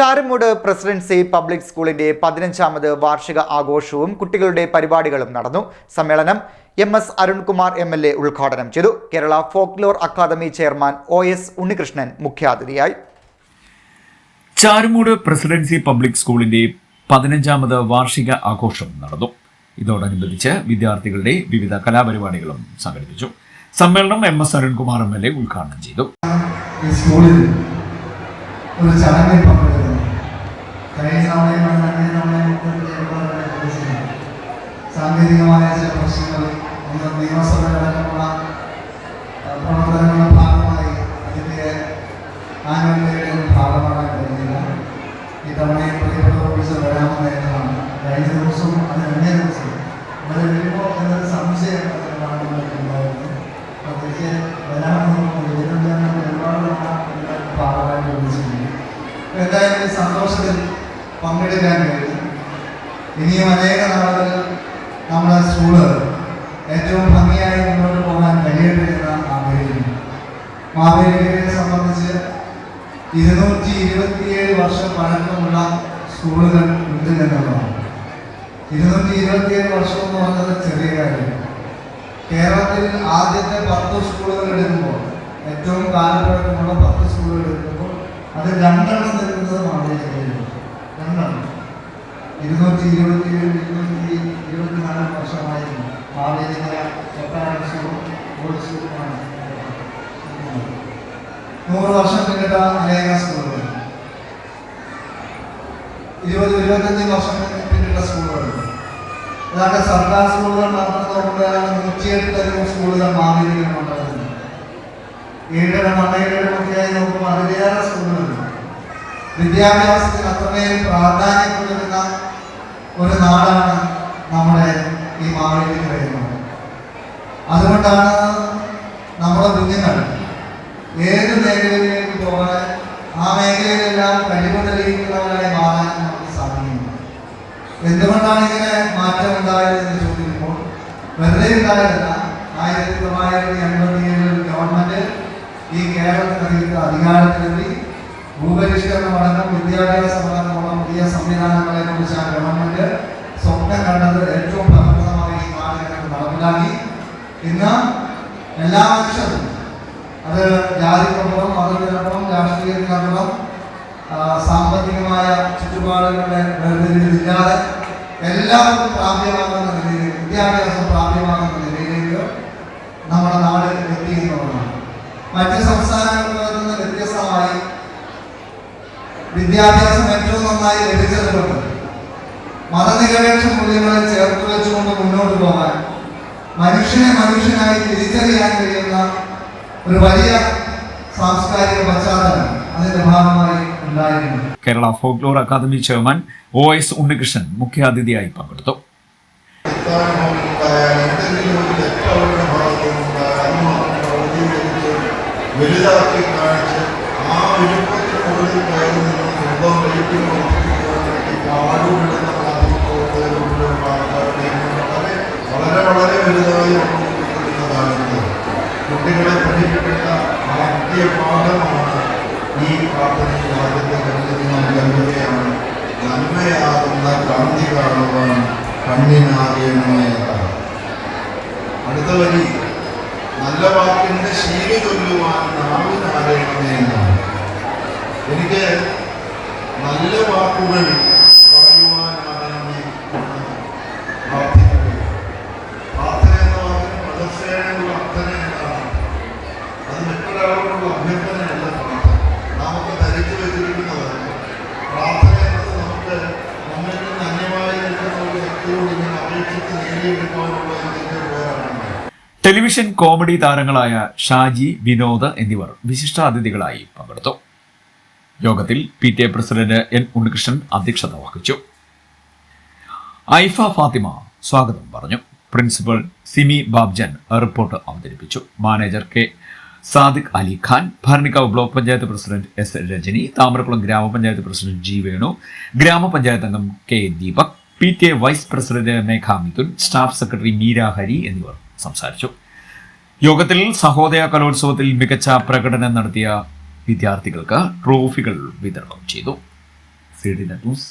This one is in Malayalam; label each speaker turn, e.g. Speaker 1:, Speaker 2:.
Speaker 1: ചാരമൂട് പ്രസിഡൻസി പബ്ലിക് സ്കൂളിന്റെ പതിനഞ്ചാമത് വാർഷിക ആഘോഷവും കുട്ടികളുടെ പരിപാടികളും നടന്നു. സമ്മേളനം M S Arunkumar M L A ഉദ്ഘാടനം ചെയ്തു. Kerala folklore academy chairman O S Unnikrishnan മുഖ്യാതിഥിയായി.
Speaker 2: ചാരുമൂട് പ്രസിഡൻസി പബ്ലിക് സ്കൂളിന്റെ പതിനഞ്ചാമത് വാർഷിക ആഘോഷം നടന്നു. ഇതോടനുബന്ധിച്ച് വിദ്യാർത്ഥികളുടെ വിവിധ കലാപരിപാടികളും സംഘടിപ്പിച്ചു. സമ്മേളനം M S Arunkumar M L A ഉദ്ഘാടനം ചെയ്തു.
Speaker 3: സ്കൂളിൽ ഒരു ചടങ്ങിൽ പങ്കെടുക്കുന്നു. കഴിഞ്ഞ തവണയും കഴിഞ്ഞ തവണയും സാങ്കേതികമായ ചില പ്രശ്നങ്ങൾ ഒന്ന് നിയമസഭയിലടക്കമുള്ള പ്രവർത്തനങ്ങളുടെ ഭാഗമായി അതിന്റെ ആനുകൂല്യങ്ങളുടെ ഭാഗമാകാൻ കഴിഞ്ഞില്ല. ഈ തവണയും പങ്കെടുക്കാൻ കഴിയും ഇനിയും അനേക നാളുകൾ നമ്മുടെ സ്കൂൾ ഏറ്റവും ഭംഗിയായി മുന്നോട്ട് പോകാൻ കഴിയട്ടെ എന്ന് ആഗ്രഹിക്കുന്നു മാവേലിയെ സംബന്ധിച്ച് ഇരുന്നൂറ്റി ഇരുപത്തിയേഴ് വർഷം പഴക്കമുള്ള സ്കൂളുകൾ ഉണ്ട് എന്നുള്ളതാണ്. ഇരുന്നൂറ്റി ഇരുപത്തിയേഴ് വർഷം എന്ന് പറഞ്ഞത് ചെറിയ കാര്യം. കേരളത്തിൽ ആദ്യത്തെ പത്ത് സ്കൂളുകൾ എടുക്കുമ്പോൾ ഏറ്റവും കാലപ്പഴക്കമുള്ള പത്ത് സ്കൂളുകൾ എടുക്കുമ്പോൾ അത് രണ്ടെണ്ണം തരുന്നത് മാവേലിക്കരയിലാണ് രണ്ടെണ്ണം ഇരുന്നൂറ്റി ഇരുപത്തി ഏഴ് ഇരുന്നൂറ്റി ഇരുപത്തിനാല് വർഷമായിരുന്നു. മാവേലിക്കര ഓൾഡ് സ്കൂളുമാണ് നൂറ് വർഷം പിന്നിട്ട അനേക സ്കൂളുകൾ. ഇരുപത് ഇരുപത്തഞ്ച് വർഷം പിന്നിട്ട സ്കൂളുകളുണ്ട് ഏതാണ്ട് സർക്കാർ സ്കൂളുകൾ നടത്തുന്നതുകൊണ്ട് നൂറ്റിയെട്ടിലധികം സ്കൂളുകൾ മാവേലിക്കര ഏഴര മണ്ണയിലൊക്കെയായി നോക്കുമ്പോൾ അതിലേറെ സ്കൂളുകളുണ്ട് വിദ്യാഭ്യാസത്തിന് അത്രമേൽ പ്രാധാന്യം കൊടുക്കുന്ന ഒരു നാടാണ് നമ്മുടെ ഈ മാവേലി കഴിയുന്നത് അതുകൊണ്ടാണ് നമ്മുടെ കുഞ്ഞുങ്ങൾ ഏത് മേഖലയിലേക്ക് പോകാൻ ആ മേഖലയിലെല്ലാം കഴിവ് തെളിയിക്കുന്നവരായി മാറാൻ നമുക്ക് സാധിക്കുന്നു. എന്തുകൊണ്ടാണ് ഇങ്ങനെ മാറ്റം ഉണ്ടായത് എന്ന് ചോദിക്കുമ്പോൾ വെറുതെ ഉണ്ടായതല്ല ആയിരത്തി തൊള്ളായിരത്തി എൺപത്തി ഏഴിൽ ഗവൺമെന്റ് ഈ കേരളത്തിനകത്ത് അധികാരത്തിലെത്തി ഭൂപരിഷ്കരണം അടക്കം വിദ്യാഭ്യാസം അടക്കമുള്ള പുതിയ സംവിധാനങ്ങളെ കുറിച്ചാണ് ഗവൺമെന്റ് സ്വപ്നം കണ്ടത് ഏറ്റവും ഫലപ്രദമായി ഈ കാലഘട്ടത്തിൽ നടപ്പിലാക്കി. ഇന്ന് എല്ലാ മനുഷ്യരും അത് ജാതിക്കപ്പുറം മതത്തിനൊപ്പം രാഷ്ട്രീയത്തിനപ്പുറം ആ, സാമ്പത്തികമായ ചുറ്റുപാടുകളുടെ വേർതിരിവില്ലാതെ എല്ലാവർക്കും പ്രാപ്യമാകുന്ന നിലയിലേക്ക് വിദ്യാഭ്യാസം പ്രാപ്യമാകുന്ന നിലയിലേക്ക് നമ്മുടെ നാട് എത്തി എന്നുള്ളതാണ് മറ്റ് സംസ്ഥാനങ്ങളിൽ നിന്ന് വ്യത്യസ്തമായി വിദ്യാഭ്യാസം ഏറ്റവും നന്നായി ലഭിച്ചതുകൊണ്ട് മതനിരപേക്ഷ മൂല്യങ്ങളെ ചേർത്ത് വെച്ചുകൊണ്ട് മുന്നോട്ട് പോകാൻ മനുഷ്യനെ മനുഷ്യനായി തിരിച്ചറിയാൻ കഴിയുന്ന ഒരു വലിയ സാംസ്കാരിക പശ്ചാത്തലം അതിന്റെ ഭാഗമായി ഉണ്ടായിരുന്നു
Speaker 2: Kerala folklore academy chairman O S Unnikrishnan മുഖ്യാതിഥിയായി പങ്കെടുത്തു.
Speaker 4: കുട്ടികളെ പഠിപ്പിക്കുന്ന ആദ്യ പാഠമാണ് ഈ പ്രാർത്ഥനയിൽ ആദ്യത്തെ കണ്ടെത്തുന്ന കരുതുകയാണ് നന്മയാകുന്ന കാന്തി കാണുവാൻ കണ്ണിനാകേണമേതാണ് അടുത്ത വരി നല്ല വാക്കിന്റെ ശീല ചൊല്ലുവാൻ നാവിനാകേണമേ എന്നാണ്. എനിക്ക് നല്ല വാക്കുകൾ പറയുവാനാണ് പ്രാർത്ഥിക്കുന്നത് പ്രാർത്ഥിക്കുന്നു പ്രാർത്ഥന എന്ന വാക്കിന് മതസേനയുള്ള ഒരു
Speaker 2: ടെലിവിഷൻ കോമഡി താരങ്ങളായ ഷാജി വിനോദ് എന്നിവർ വിശിഷ്ടാതിഥികളായി പങ്കെടുത്തു. യോഗത്തിൽ P T A president N Unnikrishnan അധ്യക്ഷത വഹിച്ചു. ഐഫ ഫാത്തിമ സ്വാഗതം പറഞ്ഞു. പ്രിൻസിപ്പൽ സിമി ബാബ്ജൻ റിപ്പോർട്ട് അവതരിപ്പിച്ചു. Manager K Sadiq Ali Khan Bharanikkavu block panchayat president S Rajani Thamarakulam ഗ്രാമപഞ്ചായത്ത് പ്രസിഡന്റ് ജി വേണു ഗ്രാമപഞ്ചായത്ത് അംഗം K Deepak P vice president Megha Mithun staff secretary Meera Hari എന്നിവർ സംസാരിച്ചു. യോഗത്തിൽ സഹോദയ കലോത്സവത്തിൽ മികച്ച പ്രകടനം നടത്തിയ വിദ്യാർത്ഥികൾക്ക് ട്രോഫികൾ വിതരണം ചെയ്തു. ന്യൂസ്